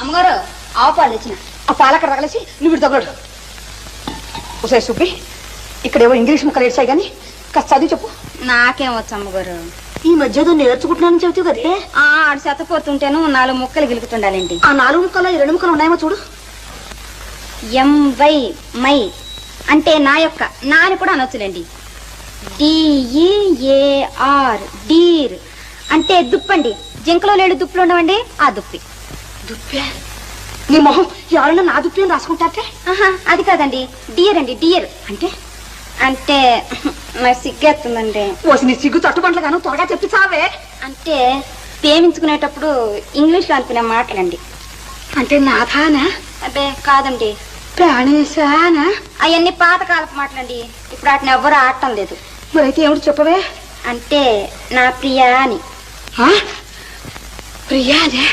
అమ్మగారు ఆవు పాలు తెచ్చిన. ఆ పాలక్కడ తగలేసి నువ్వు ఇటు తగలడు. ఒకసారి సుబ్బి ఇక్కడేవో ఇంగ్లీష్ ముక్కలు ఏడ్చాయి కానీ కాస్త చదివి చెప్పు. నాకేం వచ్చు అమ్మగారు? ఈ మధ్య ఏదో నేర్చుకుంటున్నానని చెబుతావు కదే. ఆ ఆడు చెత్తపోతుంటేను నాలుగు ముక్కలు గిలుకుతుండాలండి ఆ నాలుగు ముక్కలు ఈ రెండు ముక్కలు ఉన్నాయేమో చూడు. ఎం వై మై అంటే నా యొక్క నా అని కూడా అనొచ్చులేండి. డిఈఏఆర్ డీర్ అంటే దుప్పండి. జింకలో లేడు దుప్పులు ఉండవండి ఆ దుప్పి. దుప్పే. నీ మొహం ఎవరైనా నా దుప్పి రాసుకుంటారే ఆహా అది కాదండి. డియర్ అండి డియర్. అంటే? అంటే నాకు సిగ్గేస్తుందండి. ఓసి నీ సిగ్గు తట్టుబండ్లు గాను త్వరగా చెప్పి చావే. అంటే ప్రేమించుకునేటప్పుడు ఇంగ్లీష్లో అనుకునే మాటలండి. అంటే నాథానా? అబ్బే కాదండి. ప్రాణేశానా? అవన్నీ పాతకాలపు మాటలండి. ఇప్పుడు వాటిని ఎవ్వరూ ఆడటం లేదు. మరైతే ఏమిటి చెప్పవే? అంటే నా ప్రియా అని? ప్రియానే?